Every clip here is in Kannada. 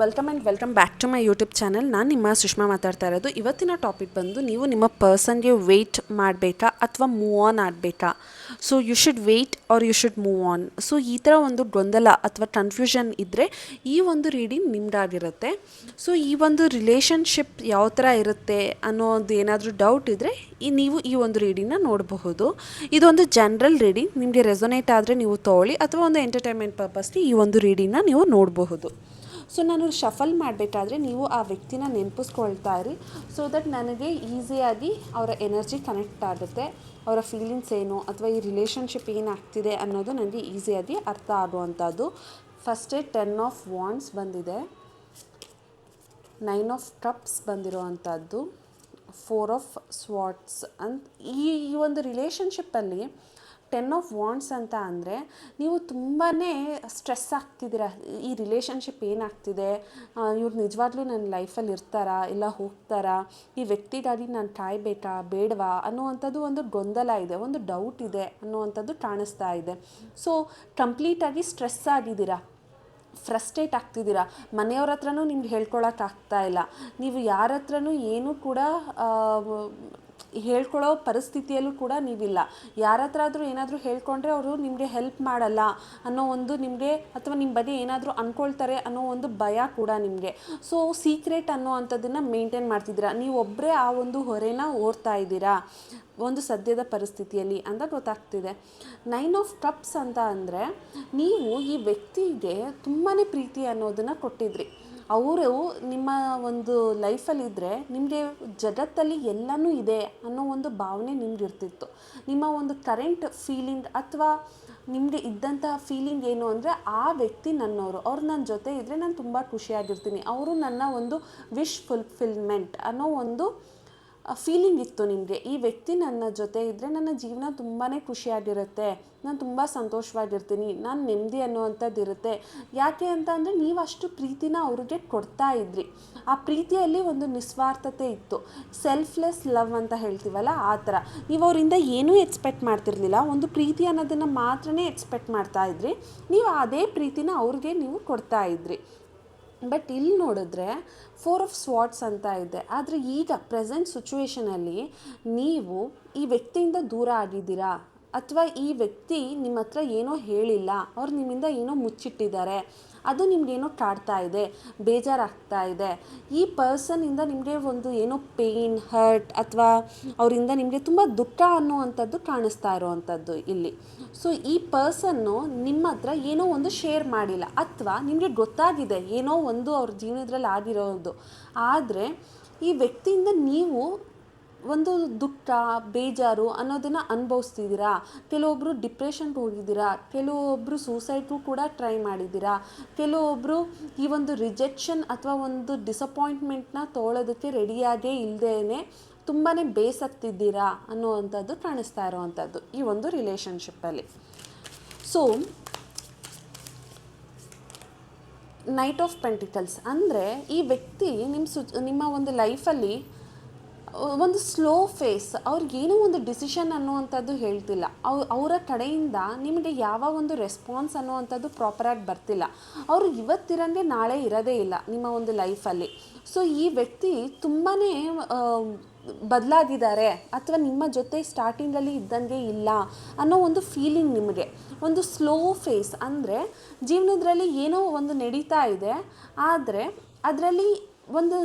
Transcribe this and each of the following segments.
Welcome and welcome back to my YouTube channel ನಾನು ನಿಮ್ಮ ಸುಷ್ಮಾ ಮಾತಾಡ್ತಾ ಇರೋದು. ಇವತ್ತಿನ ಟಾಪಿಕ್ ಬಂದು ನೀವು ನಿಮ್ಮ ಪರ್ಸನ್ಗೆ ವೆಯ್ಟ್ ಮಾಡಬೇಕಾ ಅಥವಾ move on ಆಗಬೇಕಾ? So you should wait or you should move on so ಈ ಥರ ಒಂದು ಗೊಂದಲ ಅಥವಾ ಕನ್ಫ್ಯೂಷನ್ ಇದ್ದರೆ ಈ ಒಂದು ರೀಡಿಂಗ್ ನಿಮ್ದಾಗಿರುತ್ತೆ. ಸೊ ಈ ಒಂದು ರಿಲೇಷನ್ಶಿಪ್ ಯಾವ ಥರ ಇರುತ್ತೆ ಅನ್ನೋದು ಏನಾದರೂ ಡೌಟ್ ಇದ್ದರೆ ಈ ನೀವು ಈ ಒಂದು ರೀಡಿಂಗ್ನ ನೋಡಬಹುದು. ಇದೊಂದು ಜನ್ರಲ್ ರೀಡಿಂಗ್ ನಿಮಗೆ ರೆಸೊನೇಟ್ ಆದರೆ ನೀವು ತೊಗೊಳ್ಳಿ ಅಥವಾ ಒಂದು ಎಂಟರ್ಟೈನ್ಮೆಂಟ್ ಪರ್ಪಸ್ಗೆ ಈ ಒಂದು ರೀಡಿಂಗ್ನ ನೀವು ನೋಡಬಹುದು. ಸೊ ನಾನು ಶಫಲ್ ಮಾಡಬೇಕಾದ್ರೆ ನೀವು ಆ ವ್ಯಕ್ತಿನ ನೆನಪಿಸ್ಕೊಳ್ತಾ ಇರಿ ಸೊ ದಟ್ ನನಗೆ ಈಸಿಯಾಗಿ ಅವರ ಎನರ್ಜಿ ಕನೆಕ್ಟ್ ಆಗುತ್ತೆ. ಅವರ ಫೀಲಿಂಗ್ಸ್ ಏನು ಅಥವಾ ಈ ರಿಲೇಷನ್ಶಿಪ್ ಏನಾಗ್ತಿದೆ ಅನ್ನೋದು ನನಗೆ ಈಸಿಯಾಗಿ ಅರ್ಥ ಆಗುವಂಥದ್ದು. ಫಸ್ಟೇ ಟೆನ್ ಆಫ್ ವಾಂಡ್ಸ್ ಬಂದಿದೆ. ನೈನ್ ಆಫ್ ಕಪ್ಸ್ ಬಂದಿರುವಂಥದ್ದು. ಫೋರ್ ಆಫ್ ಸ್ವಾಟ್ಸ್ ಅಂತ ಈ ಈ ಒಂದು ರಿಲೇಷನ್ಶಿಪ್ಪಲ್ಲಿ ಟೆನ್ ಆಫ್ ವಾಂಡ್ಸ್ ಅಂತ ಅಂದರೆ ನೀವು ತುಂಬಾ ಸ್ಟ್ರೆಸ್ ಆಗ್ತಿದ್ದೀರ. ಈ ರಿಲೇಷನ್ಶಿಪ್ ಏನಾಗ್ತಿದೆ? ಇವ್ರು ನಿಜವಾಗ್ಲೂ ನನ್ನ ಲೈಫಲ್ಲಿ ಇರ್ತಾರಾ? ಇಲ್ಲ ಹೋಗ್ತಾರಾ? ಈ ವ್ಯಕ್ತಿಗಾಗಿ ನಾನು ಕಾಯಬೇಕಾ? ಬೇಡವಾ? ಅನ್ನುವಂಥದ್ದು ಒಂದು ಗೊಂದಲ ಇದೆ, ಒಂದು ಡೌಟ್ ಇದೆ ಅನ್ನುವಂಥದ್ದು ಕಾಣಿಸ್ತಾ ಇದೆ. ಸೊ ಕಂಪ್ಲೀಟಾಗಿ ಸ್ಟ್ರೆಸ್ ಆಗಿದ್ದೀರಾ? ಫ್ರಸ್ಟ್ರೇಟ್ ಆಗ್ತಿದ್ದೀರಾ? ಮನೆಯವ್ರ ಹತ್ರನೂ ನಿಮ್ಗೆ ಹೇಳ್ಕೊಳಕ್ಕೆ ಆಗ್ತಾ ಇಲ್ಲ. ನೀವು ಯಾರ ಹತ್ರನೂ ಏನೂ ಕೂಡ ಹೇಳ್ಕೊಳ್ಳೋ ಪರಿಸ್ಥಿತಿಯಲ್ಲೂ ಕೂಡ ನೀವಿಲ್ಲ. ಯಾರ ಹತ್ರ ಆದರೂ ಏನಾದರೂ ಹೇಳ್ಕೊಂಡ್ರೆ ಅವರು ನಿಮಗೆ ಹೆಲ್ಪ್ ಮಾಡಲ್ಲ ಅನ್ನೋ ಒಂದು ನಿಮಗೆ ಅಥವಾ ನಿಮ್ಮ ಬಗ್ಗೆ ಏನಾದರೂ ಅಂದ್ಕೊಳ್ತಾರೆ ಅನ್ನೋ ಒಂದು ಭಯ ಕೂಡ ನಿಮಗೆ. ಸೊ ಸೀಕ್ರೆಟ್ ಅನ್ನೋ ಅಂಥದ್ದನ್ನು ಮೇಂಟೈನ್ ಮಾಡ್ತಿದ್ದೀರಾ? ನೀವು ಒಬ್ಬರೇ ಆ ಒಂದು ಹೊರೆನ ಓರ್ತಾ ಇದ್ದೀರಾ? ಒಂದು ಸದ್ಯದ ಪರಿಸ್ಥಿತಿಯಲ್ಲಿ ಅಂತ ಗೊತ್ತಾಗ್ತಿದೆ. ನೈನ್ ಆಫ್ ಕಪ್ಸ್ ಅಂತ ಅಂದರೆ ನೀವು ಈ ವ್ಯಕ್ತಿಗೆ ತುಂಬಾ ಪ್ರೀತಿ ಅನ್ನೋದನ್ನು ಕೊಟ್ಟಿದ್ರಿ. ಅವರು ನಿಮ್ಮ ಒಂದು ಲೈಫಲ್ಲಿದ್ದರೆ ನಿಮಗೆ ಜಗತ್ತಲ್ಲಿ ಎಲ್ಲನೂ ಇದೆ ಅನ್ನೋ ಒಂದು ಭಾವನೆ ನಿಮ್ಗೆ ಇರ್ತಿತ್ತು ನಿಮ್ಮ ಒಂದು ಕರೆಂಟ್ ಫೀಲಿಂಗ್ ಅಥವಾ ನಿಮಗೆ ಇದ್ದಂತಹ ಫೀಲಿಂಗ್ ಏನು ಅಂದರೆ ಆ ವ್ಯಕ್ತಿ ನನ್ನವರು ಅವ್ರು ನನ್ನ ಜೊತೆ ಇದ್ದರೆ ನಾನು ತುಂಬ ಖುಷಿಯಾಗಿರ್ತೀನಿ. ಅವರು ನನ್ನ ಒಂದು ವಿಶ್ ಫುಲ್ಫಿಲ್ಮೆಂಟ್ ಅನ್ನೋ ಒಂದು ಫೀಲಿಂಗ್ ಇತ್ತು ನಿಮಗೆ. ಈ ವ್ಯಕ್ತಿ ನನ್ನ ಜೊತೆ ಇದ್ದರೆ ನನ್ನ ಜೀವನ ತುಂಬಾ ಖುಷಿಯಾಗಿರುತ್ತೆ. ನಾನು ತುಂಬ ಸಂತೋಷವಾಗಿರ್ತೀನಿ. ನಾನು ನೆಮ್ಮದಿ ಅನ್ನುವಂಥದ್ದು ಇರುತ್ತೆ ಯಾಕೆ ಅಂತ ಅಂದರೆ ನೀವು ಅಷ್ಟು ಪ್ರೀತಿನ ಅವ್ರಿಗೆ ಕೊಡ್ತಾ ಇದ್ರಿ. ಆ ಪ್ರೀತಿಯಲ್ಲಿ ಒಂದು ನಿಸ್ವಾರ್ಥತೆ ಇತ್ತು. ಸೆಲ್ಫ್ಲೆಸ್ ಲವ್ ಅಂತ ಹೇಳ್ತೀವಲ್ಲ ಆ ಥರ. ನೀವು ಅವರಿಂದ ಏನೂ ಎಕ್ಸ್ಪೆಕ್ಟ್ ಮಾಡ್ತಿರ್ಲಿಲ್ಲ. ಒಂದು ಪ್ರೀತಿ ಅನ್ನೋದನ್ನು ಮಾತ್ರನೇ ಎಕ್ಸ್ಪೆಕ್ಟ್ ಮಾಡ್ತಾ ಇದ್ರಿ. ನೀವು ಅದೇ ಪ್ರೀತಿನ ಅವ್ರಿಗೆ ನೀವು ಕೊಡ್ತಾ ಇದ್ರಿ. ಬಟ್ ಇಲ್ಲಿ ನೋಡಿದ್ರೆ ಫೋರ್ ಆಫ್ ಸ್ವಾಟ್ಸ್ ಅಂತ ಇದೆ. ಆದರೆ ಈಗ ಪ್ರೆಸೆಂಟ್ ಸಿಚುವೇಷನಲ್ಲಿ ನೀವು ಈ ವ್ಯಕ್ತಿಯಿಂದ ದೂರ ಆಗಿದ್ದೀರಾ? ಅಥವಾ ಈ ವ್ಯಕ್ತಿ ನಿಮ್ಮ ಹತ್ರ ಏನೋ ಹೇಳಿಲ್ಲ, ಅವ್ರು ನಿಮ್ಮಿಂದ ಏನೋ ಮುಚ್ಚಿಟ್ಟಿದ್ದಾರೆ, ಅದು ನಿಮಗೇನೋ ಕಾಡ್ತಾ ಇದೆ, ಬೇಜಾರಾಗ್ತಾ ಇದೆ, ಈ ಪರ್ಸನಿಂದ ನಿಮಗೆ ಒಂದು ಏನೋ ಪೇಯ್ನ್ ಹರ್ಟ್ ಅಥವಾ ಅವರಿಂದ ನಿಮಗೆ ತುಂಬ ದುಃಖ ಅನ್ನುವಂಥದ್ದು ಕಾಣಿಸ್ತಾ ಇರೋವಂಥದ್ದು ಇಲ್ಲಿ. ಸೊ ಈ ಪರ್ಸನ್ನು ನಿಮ್ಮ ಹತ್ರ ಏನೋ ಒಂದು ಶೇರ್ ಮಾಡಿಲ್ಲ ಅಥವಾ ನಿಮಗೆ ಗೊತ್ತಾಗಿದೆ ಏನೋ ಒಂದು ಅವ್ರ ಜೀವನದಲ್ಲಿ ಆಗಿರೋದು. ಆದರೆ ಈ ವ್ಯಕ್ತಿಯಿಂದ ನೀವು ಒಂದು ದುಃಖ ಬೇಜಾರು ಅನ್ನೋದನ್ನು ಅನುಭವಿಸ್ತಿದ್ದೀರಾ? ಕೆಲವೊಬ್ಬರು ಡಿಪ್ರೆಷನ್ಗೆ ಹೋಗಿದ್ದೀರಾ? ಕೆಲವೊಬ್ಬರು ಸೂಸೈಡ್ ಕೂಡ ಟ್ರೈ ಮಾಡಿದ್ದೀರಾ? ಕೆಲವೊಬ್ಬರು ಈ ಒಂದು ರಿಜೆಕ್ಷನ್ ಅಥವಾ ಒಂದು ಡಿಸಪಾಯಿಂಟ್ಮೆಂಟ್ನ ತೊಗೊಳೋದಕ್ಕೆ ರೆಡಿಯಾಗೇ ಇಲ್ಲದೇ ತುಂಬಾ ಬೇಸತ್ತಿದ್ದೀರಾ ಅನ್ನೋವಂಥದ್ದು ಕಾಣಿಸ್ತಾ ಇರೋವಂಥದ್ದು ಈ ಒಂದು ರಿಲೇಷನ್ಶಿಪ್ಪಲ್ಲಿ ಸೊ ನೈಟ್ ಆಫ್ ಪೆಂಟಿಕಲ್ಸ್ ಅಂದರೆ ಈ ವ್ಯಕ್ತಿ ನಿಮ್ಮ ಸು, ನಿಮ್ಮ ಒಂದು ಲೈಫಲ್ಲಿ ಒಂದು ಸ್ಲೋ ಫೇಸ್ ಅವ್ರಿಗೇನೋ ಒಂದು ಡಿಸಿಷನ್ ಅನ್ನುವಂಥದ್ದು ಹೇಳ್ತಿಲ್ಲ. ಅವ್, ಅವರ ಕಡೆಯಿಂದ ನಿಮಗೆ ಯಾವ ಒಂದು ರೆಸ್ಪಾನ್ಸ್ ಅನ್ನುವಂಥದ್ದು ಪ್ರಾಪರಾಗಿ ಬರ್ತಿಲ್ಲ. ಅವರು ಇವತ್ತಿರಂಗೆ ನಾಳೆ ಇರೋದೇ ಇಲ್ಲ ನಿಮ್ಮ ಒಂದು ಲೈಫಲ್ಲಿ ಸೊ ಈ ವ್ಯಕ್ತಿ ತುಂಬಾ ಬದಲಾಗಿದ್ದಾರೆ ಅಥವಾ ನಿಮ್ಮ ಜೊತೆ ಸ್ಟಾರ್ಟಿಂಗಲ್ಲಿ ಇದ್ದಂಗೆ ಇಲ್ಲ ಅನ್ನೋ ಒಂದು ಫೀಲಿಂಗ್ ನಿಮಗೆ. ಒಂದು ಸ್ಲೋ ಫೇಸ್ ಅಂದರೆ ಜೀವನದಲ್ಲಿ ಏನೋ ಒಂದು ನಡೀತಾ ಇದೆ, ಆದರೆ ಅದರಲ್ಲಿ ಒಂದು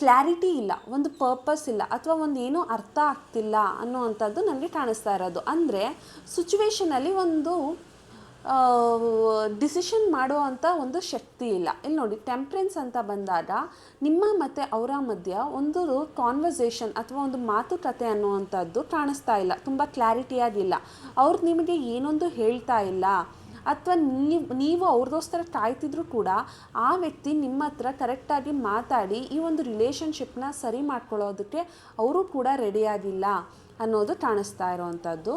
ಕ್ಲಾರಿಟಿ ಇಲ್ಲ, ಒಂದು ಪರ್ಪಸ್ ಇಲ್ಲ, ಅಥವಾ ಒಂದು ಏನೂ ಅರ್ಥ ಆಗ್ತಿಲ್ಲ ಅನ್ನುವಂಥದ್ದು ನನಗೆ ಕಾಣಿಸ್ತಾ ಇರೋದು. ಅಂದರೆ ಸಿಚುವೇಶನಲ್ಲಿ ಒಂದು ಡಿಸಿಷನ್ ಮಾಡುವಂಥ ಒಂದು ಶಕ್ತಿ ಇಲ್ಲ. ಇಲ್ಲಿ ನೋಡಿ ಟೆಂಪ್ರೆನ್ಸ್ ಅಂತ ಬಂದಾಗ ನಿಮ್ಮ ಮತ್ತು ಅವರ ಮಧ್ಯ ಒಂದು ಕಾನ್ವರ್ಸೇಷನ್ ಅಥವಾ ಒಂದು ಮಾತುಕತೆ ಅನ್ನುವಂಥದ್ದು ಕಾಣಿಸ್ತಾ ಇಲ್ಲ. ತುಂಬ ಕ್ಲಾರಿಟಿಯಾಗಿಲ್ಲ ಅವ್ರು ನಿಮಗೆ ಏನೊಂದು ಹೇಳ್ತಾ ಇಲ್ಲ. ಅಥವಾ ನೀವು ನೀವು ಅವ್ರದೋಸ್ಕರ ಕಾಯ್ತಿದ್ರು ಕೂಡ ಆ ವ್ಯಕ್ತಿ ನಿಮ್ಮ ಹತ್ರ ಕರೆಕ್ಟಾಗಿ ಮಾತಾಡಿ ಈ ಒಂದು ರಿಲೇಷನ್ಶಿಪ್ನ ಸರಿ ಮಾಡ್ಕೊಳ್ಳೋದಕ್ಕೆ ಅವರು ಕೂಡ ರೆಡಿಯಾಗಿಲ್ಲ ಅನ್ನೋದು ಕಾಣಿಸ್ತಾ ಇರೋವಂಥದ್ದು.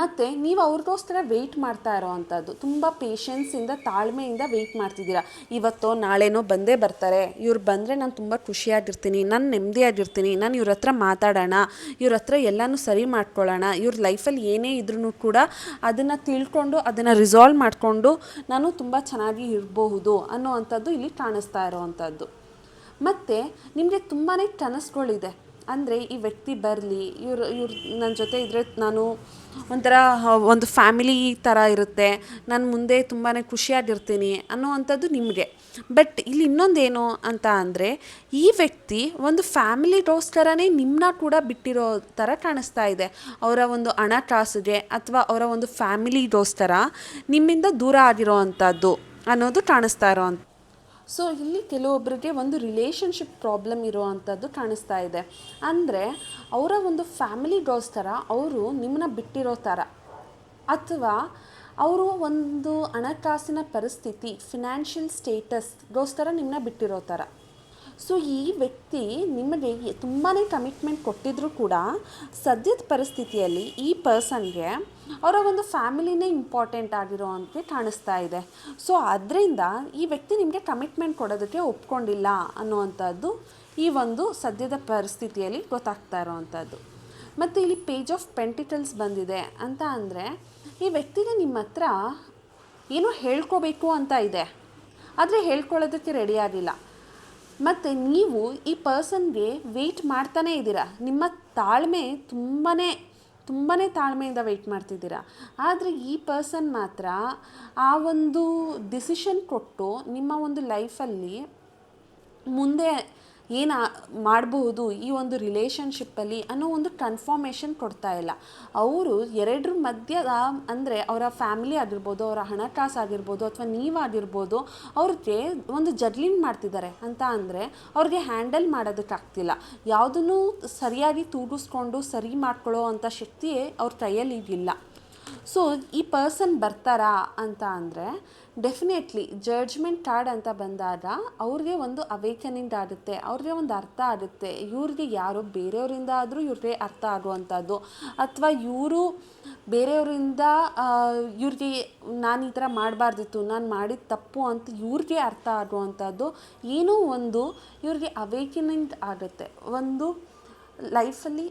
ಮತ್ತು ನೀವು ಅವ್ರಿಗೋಸ್ಕರ ವೆಯ್ಟ್ ಮಾಡ್ತಾ ಇರೋ ಅಂಥದ್ದು. ತುಂಬ ಪೇಷನ್ಸಿಂದ ತಾಳ್ಮೆಯಿಂದ ವೆಯ್ಟ್ ಮಾಡ್ತಿದ್ದೀರಾ. ಇವತ್ತೋ, ನಾಳೆನೋ ಬಂದೇ ಬರ್ತಾರೆ. ಇವ್ರು ಬಂದರೆ ನಾನು ತುಂಬ ಖುಷಿಯಾಗಿರ್ತೀನಿ, ನಾನು ನೆಮ್ಮದಿಯಾಗಿರ್ತೀನಿ, ನಾನು ಇವ್ರ ಹತ್ರ ಮಾತಾಡೋಣ, ಇವ್ರ ಹತ್ರ ಎಲ್ಲನೂ ಸರಿ ಮಾಡ್ಕೊಳ್ಳೋಣ, ಇವ್ರ ಲೈಫಲ್ಲಿ ಏನೇ ಇದ್ರೂ ಕೂಡ ಅದನ್ನು ತಿಳ್ಕೊಂಡು, ಅದನ್ನು ರಿಸಾಲ್ವ್ ಮಾಡಿಕೊಂಡು ನಾನು ತುಂಬ ಚೆನ್ನಾಗಿ ಇರಬಹುದು ಅನ್ನೋ ಅಂಥದ್ದು ಇಲ್ಲಿ ಕಾಣಿಸ್ತಾ ಇರೋವಂಥದ್ದು ಮತ್ತು ನಿಮಗೆ ತುಂಬಾ ಕನಸುಗಳಿದೆ ಅಂದರೆ ಈ ವ್ಯಕ್ತಿ ಬರಲಿ, ಇವ್ರು ಇವ್ರು ನನ್ನ ಜೊತೆ ಇದ್ದರೆ ನಾನು ಒಂಥರ ಒಂದು ಫ್ಯಾಮಿಲಿ ಥರ ಇರುತ್ತೆ, ನಾನು ಮುಂದೆ ತುಂಬಾ ಖುಷಿಯಾಗಿರ್ತೀನಿ ಅನ್ನೋವಂಥದ್ದು ನಿಮಗೆ. ಬಟ್ ಇಲ್ಲಿ ಇನ್ನೊಂದೇನು ಅಂತ ಅಂದರೆ, ಈ ವ್ಯಕ್ತಿ ಒಂದು ಫ್ಯಾಮಿಲಿಗೋಸ್ಕರನೇ ನಿಮ್ಮನ್ನ ಕೂಡ ಬಿಟ್ಟಿರೋ ಥರ ಕಾಣಿಸ್ತಾ ಇದೆ. ಅವರ ಒಂದು ಹಣಕಾಸಿಗೆ ಅಥವಾ ಅವರ ಒಂದು ಫ್ಯಾಮಿಲಿಗೋಸ್ಕರ ನಿಮ್ಮಿಂದ ದೂರ ಆಗಿರೋ ಅಂಥದ್ದು ಅನ್ನೋದು ಕಾಣಿಸ್ತಾ ಇರೋ ಸೊ ಇಲ್ಲಿ ಕೆಲವೊಬ್ಬರಿಗೆ ಒಂದು ರಿಲೇಷನ್ಶಿಪ್ ಪ್ರಾಬ್ಲಮ್ ಇರುವಂಥದ್ದು ಕಾಣಿಸ್ತಾ ಇದೆ. ಅಂದರೆ, ಅವರ ಒಂದು ಫ್ಯಾಮಿಲಿಗೋಸ್ಕರ ಅವರು ನಿಮ್ಮನ್ನ ಬಿಟ್ಟಿರೋ ಥರ. ಅಥವಾ, ಅವರು ಒಂದು ಹಣಕಾಸಿನ ಪರಿಸ್ಥಿತಿ ಫಿನಾನ್ಷಿಯಲ್ ಸ್ಟೇಟಸ್ಗೋಸ್ಕರ ನಿಮ್ಮನ್ನ ಬಿಟ್ಟಿರೋ ಥರ. ಸೊ ಈ ವ್ಯಕ್ತಿ ನಿಮಗೆ ತುಂಬಾ ಕಮಿಟ್ಮೆಂಟ್ ಕೊಟ್ಟಿದ್ದರೂ ಕೂಡ ಸದ್ಯದ ಪರಿಸ್ಥಿತಿಯಲ್ಲಿ ಈ ಪರ್ಸನ್ಗೆ ಅವರ ಒಂದು ಫ್ಯಾಮಿಲಿನೇ ಇಂಪಾರ್ಟೆಂಟ್ ಆಗಿರೋ ಅಂತ ಕಾಣಿಸ್ತಾ ಇದೆ. ಸೊ ಅದರಿಂದ ಈ ವ್ಯಕ್ತಿ ನಿಮಗೆ ಕಮಿಟ್ಮೆಂಟ್ ಕೊಡೋದಕ್ಕೆ ಒಪ್ಕೊಂಡಿಲ್ಲ ಅನ್ನುವಂಥದ್ದು ಈ ಒಂದು ಸದ್ಯದ ಪರಿಸ್ಥಿತಿಯಲ್ಲಿ ಗೊತ್ತಾಗ್ತಾ ಇರೋವಂಥದ್ದು. ಮತ್ತು ಇಲ್ಲಿ ಪೇಜ್ ಆಫ್ ಪೆಂಟಿಟಲ್ಸ್ ಬಂದಿದೆ ಅಂತ ಅಂದರೆ ಈ ವ್ಯಕ್ತಿಗೆ ನಿಮ್ಮ ಹತ್ರ ಏನೋ ಹೇಳ್ಕೋಬೇಕು ಅಂತ ಇದೆ. ಆದರೆ ಹೇಳ್ಕೊಳ್ಳೋದಕ್ಕೆ ರೆಡಿ ಆಗಿಲ್ಲ. ಮತ್ತು ನೀವು ಈ ಪರ್ಸನ್ಗೆ ವೆಯ್ಟ್ ಮಾಡ್ತಾನೇ ಇದ್ದೀರಾ? ನಿಮ್ಮ ತಾಳ್ಮೆ ತುಂಬಾ ತುಂಬಾ ತಾಳ್ಮೆಯಿಂದ ವೆಯ್ಟ್ ಮಾಡ್ತಿದ್ದೀರಾ? ಆದರೆ ಈ ಪರ್ಸನ್ ಮಾತ್ರ ಆ ಒಂದು ಡಿಸಿಷನ್ ಕೊಟ್ಟು ನಿಮ್ಮ ಒಂದು ಲೈಫಲ್ಲಿ ಮುಂದೆ ಏನು ಮಾಡಬಹುದು ಈ ಒಂದು ರಿಲೇಷನ್ಶಿಪ್ಪಲ್ಲಿ ಅನ್ನೋ ಒಂದು ಕನ್ಫರ್ಮೇಷನ್ ಕೊಡ್ತಾ ಇಲ್ಲ. ಅವರು ಎರಡರ ಮಧ್ಯ, ಅಂದರೆ ಅವರ ಫ್ಯಾಮಿಲಿ ಆಗಿರ್ಬೋದು, ಅವರ ಹಣಕಾಸು ಆಗಿರ್ಬೋದು, ಅಥವಾ ನೀವಾಗಿರ್ಬೋದು ಅವ್ರಿಗೆ ಒಂದು ಜಡ್ಲಿಂಗ್ ಮಾಡ್ತಿದ್ದಾರೆ. ಅಂತ ಅಂದರೆ ಅವ್ರಿಗೆ ಹ್ಯಾಂಡಲ್ ಮಾಡೋದಕ್ಕಾಗ್ತಿಲ್ಲ. ಯಾವುದನ್ನು ಸರಿಯಾಗಿ ತೂಗಿಸ್ಕೊಂಡು, ಸರಿ ಮಾಡ್ಕೊಳ್ಳೋ ಅಂಥ ಶಕ್ತಿಯೇ ಅವ್ರ ಕೈಯಲ್ಲಿ ಇಲ್ಲ ಸೊ ಈ ಪರ್ಸನ್ ಬರ್ತಾರಾ ಅಂತ ಅಂದರೆ ಡೆಫಿನೆಟ್ಲಿ ಜಡ್ಜ್ಮೆಂಟ್ ಕಾರ್ಡ್ ಅಂತ ಬಂದಾಗ ಅವ್ರಿಗೆ ಒಂದು ಅವೇಕನಿಂಗ್ ಆಗುತ್ತೆ, ಅವ್ರಿಗೆ ಒಂದು ಅರ್ಥ ಆಗುತ್ತೆ, ಇವ್ರಿಗೆ ಯಾರೋ ಬೇರೆಯವರಿಂದ ಆದರೂ ಇವ್ರಿಗೆ ಅರ್ಥ ಆಗುವಂಥದ್ದು. ಅಥವಾ ಇವರು ಬೇರೆಯವರಿಂದ ಇವ್ರಿಗೆ ನಾನು ಈ ಥರ ಮಾಡಬಾರ್ದಿತ್ತು, ನಾನು ಮಾಡಿದ ತಪ್ಪು ಅಂತ ಇವ್ರಿಗೆ ಅರ್ಥ ಆಗುವಂಥದ್ದು. ಏನೋ ಒಂದು ಇವ್ರಿಗೆ ಅವೇಕನಿಂಗ್ ಆಗುತ್ತೆ. ಒಂದು ಲೈಫಲ್ಲಿ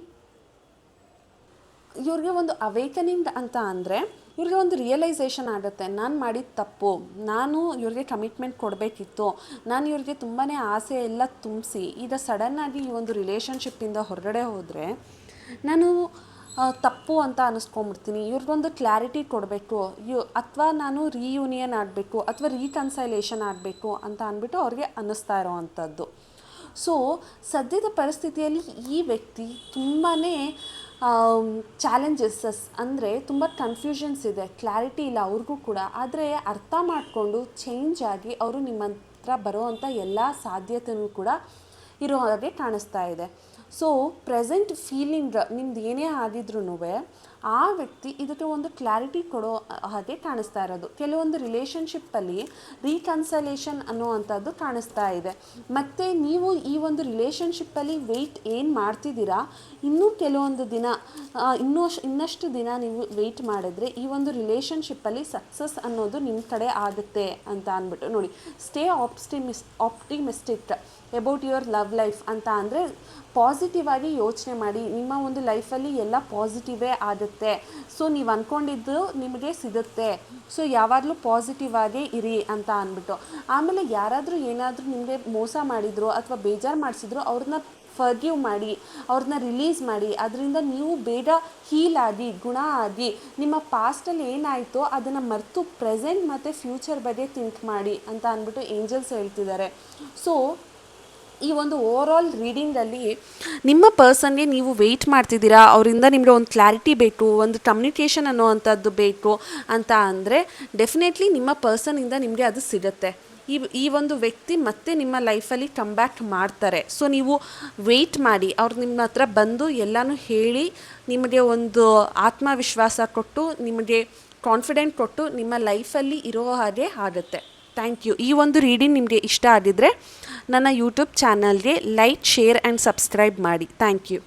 ಇವ್ರಿಗೆ ಒಂದು ಅವೇಕನಿಂಗ್ ಅಂತ ಅಂದರೆ ಇವ್ರಿಗೆ ಒಂದು ರಿಯಲೈಸೇಷನ್ ಆಗುತ್ತೆ. ನಾನು ಮಾಡಿದ ತಪ್ಪು. ನಾನು ಇವ್ರಿಗೆ ಕಮಿಟ್ಮೆಂಟ್ ಕೊಡಬೇಕಿತ್ತು. ನಾನು ಇವ್ರಿಗೆ ತುಂಬಾ ಆಸೆ ಎಲ್ಲ ತುಂಬಿಸಿ, ಈಗ ಸಡನ್ನಾಗಿ ಈ ಒಂದು ರಿಲೇಷನ್ಶಿಪ್ಪಿಂದ ಹೊರಗಡೆ ಹೋದರೆ ನಾನು ತಪ್ಪು ಅಂತ ಅನ್ನಿಸ್ಕೊಂಬಿಡ್ತೀನಿ ಇವ್ರಿಗೊಂದು ಕ್ಲಾರಿಟಿ ಕೊಡಬೇಕು. ಯು, ಅಥವಾ ನಾನು ರೀಯೂನಿಯನ್ ಆಗಬೇಕು, ಅಥವಾ ರೀಕನ್ಸೈಲೇಷನ್ ಆಗಬೇಕು ಅಂತ ಅಂದ್ಬಿಟ್ಟು ಅವ್ರಿಗೆ ಅನ್ನಿಸ್ತಾ ಇರೋವಂಥದ್ದು. ಸೊ ಸದ್ಯದ ಪರಿಸ್ಥಿತಿಯಲ್ಲಿ ಈ ವ್ಯಕ್ತಿ ತುಂಬಾ ಚಾಲೆಂಜಸಸ್ ಅಂದರೆ ತುಂಬ ಕನ್ಫ್ಯೂಷನ್ಸ್ ಇದೆ ಕ್ಲಾರಿಟಿ ಇಲ್ಲ ಅವ್ರಿಗೂ ಕೂಡ. ಆದರೆ ಅರ್ಥ ಮಾಡಿಕೊಂಡು ಚೇಂಜ್ ಆಗಿ ಅವರು ನಿಮ್ಮ ಹತ್ರ ಬರೋವಂಥ ಎಲ್ಲ ಸಾಧ್ಯತೆಯೂ ಕೂಡ ಇರೋ ಹಾಗೆ ಕಾಣಿಸ್ತಾ ಇದೆ. ಸೊ ಪ್ರೆಸೆಂಟ್ ಫೀಲಿಂಗ್ ನಿಮ್ದು ಏನೇ ಆಗಿದ್ರೂ ಆ ವ್ಯಕ್ತಿ ಇದಕ್ಕೆ ಒಂದು ಕ್ಲಾರಿಟಿ ಕೊಡೋ ಹಾಗೆ ಕಾಣಿಸ್ತಾ ಇರೋದು. ಕೆಲವೊಂದು ರಿಲೇಷನ್ಶಿಪ್ಪಲ್ಲಿ ರೀಕನ್ಸಲೇಷನ್ ಅನ್ನುವಂಥದ್ದು ಕಾಣಿಸ್ತಾ ಇದೆ. ಮತ್ತು ನೀವು ಈ ಒಂದು ರಿಲೇಷನ್ಶಿಪ್ಪಲ್ಲಿ ವೆಯ್ಟ್ ಏನು ಮಾಡ್ತಿದ್ದೀರಾ? ಇನ್ನೂ ಕೆಲವೊಂದು ದಿನ ಇನ್ನೂ ಇನ್ನಷ್ಟು ದಿನ ನೀವು ವೆಯ್ಟ್ ಮಾಡಿದ್ರೆ ಈ ಒಂದು ರಿಲೇಷನ್ಶಿಪ್ಪಲ್ಲಿ ಸಕ್ಸಸ್ ಅನ್ನೋದು ನಿಮ್ಮ ಕಡೆ ಆಗುತ್ತೆ ಅಂತ ಅಂದ್ಬಿಟ್ಟು ನೋಡಿ. Stay optimist optimistic about your love life ಅಂತ ಅಂದರೆ ಪಾಸಿಟಿವ್ ಆಗಿ ಯೋಚನೆ ಮಾಡಿ. ನಿಮ್ಮ ಒಂದು ಲೈಫಲ್ಲಿ ಎಲ್ಲ ಪಾಸಿಟಿವೇ ಆಗುತ್ತೆ. ಸೊ ನೀವು ಅಂದ್ಕೊಂಡಿದ್ದು ನಿಮಗೆ ಸಿಗುತ್ತೆ. ಸೊ ಯಾವಾಗಲೂ ಪಾಸಿಟಿವ್ ಆಗೇ ಇರಿ ಅಂತ ಅಂದ್ಬಿಟ್ಟು ಆಮೇಲೆ ಯಾರಾದರೂ ಏನಾದರೂ ನಿಮಗೆ ಮೋಸ ಮಾಡಿದ್ರು ಅಥವಾ ಬೇಜಾರು ಮಾಡಿಸಿದ್ರು, ಅವ್ರನ್ನ ಫರ್ಗಿವ್ ಮಾಡಿ, ಅವ್ರನ್ನ ರಿಲೀಸ್ ಮಾಡಿ, ಅದರಿಂದ ನೀವು ಬೇಗ ಹೀಲ್ ಆಗಿ, ಗುಣ ಆಗಿ, ನಿಮ್ಮ ಪಾಸ್ಟಲ್ಲಿ ಏನಾಯಿತೋ ಅದನ್ನು ಮರೆತು ಪ್ರೆಸೆಂಟ್ ಮತ್ತು ಫ್ಯೂಚರ್ ಬಗ್ಗೆ ಥಿಂಕ್ ಮಾಡಿ ಅಂತ ಅಂದ್ಬಿಟ್ಟು ಏಂಜಲ್ಸ್ ಹೇಳ್ತಿದ್ದಾರೆ. ಸೊ ಈ ಒಂದು ಓವರ್ ಆಲ್ ರೀಡಿಂಗಲ್ಲಿ ನಿಮ್ಮ ಪರ್ಸನ್ಗೆ ನೀವು ವೆಯ್ಟ್ ಮಾಡ್ತಿದ್ದೀರಾ? ಅವರಿಂದ ನಿಮಗೆ ಒಂದು ಕ್ಲಾರಿಟಿ ಬೇಕು, ಒಂದು ಕಮ್ಯುನಿಕೇಷನ್ ಅನ್ನೋವಂಥದ್ದು ಬೇಕು ಅಂತ ಅಂದರೆ ಡೆಫಿನೆಟ್ಲಿ ನಿಮ್ಮ ಪರ್ಸನಿಂದ ನಿಮಗೆ ಅದು ಸಿಗುತ್ತೆ. ಈ ಈ ಒಂದು ವ್ಯಕ್ತಿ ಮತ್ತೆ ನಿಮ್ಮ ಲೈಫಲ್ಲಿ ಕಮ್ ಬ್ಯಾಕ್ ಮಾಡ್ತಾರೆ. ಸೊ ನೀವು ವೆಯ್ಟ್ ಮಾಡಿ, ಅವ್ರು ನಿಮ್ಮ ಹತ್ರ ಬಂದು ಎಲ್ಲನೂ ಹೇಳಿ, ನಿಮಗೆ ಒಂದು ಆತ್ಮವಿಶ್ವಾಸ ಕೊಟ್ಟು, ನಿಮಗೆ ಕಾನ್ಫಿಡೆಂಟ್ ಕೊಟ್ಟು ನಿಮ್ಮ ಲೈಫಲ್ಲಿ ಇರೋ ಹಾಗೆ ಆಗುತ್ತೆ. Thank you. ಈ ಒಂದು ರೀಡಿಂಗ್ ನಿಮಗೆ ಇಷ್ಟ ಆಗಿದ್ದರೆ ನನ್ನ ಯೂಟ್ಯೂಬ್ ಚಾನಲ್ಗೆ ಲೈಕ್, ಶೇರ್ ಆ್ಯಂಡ್ ಸಬ್ಸ್ಕ್ರೈಬ್ ಮಾಡಿ. Thank you.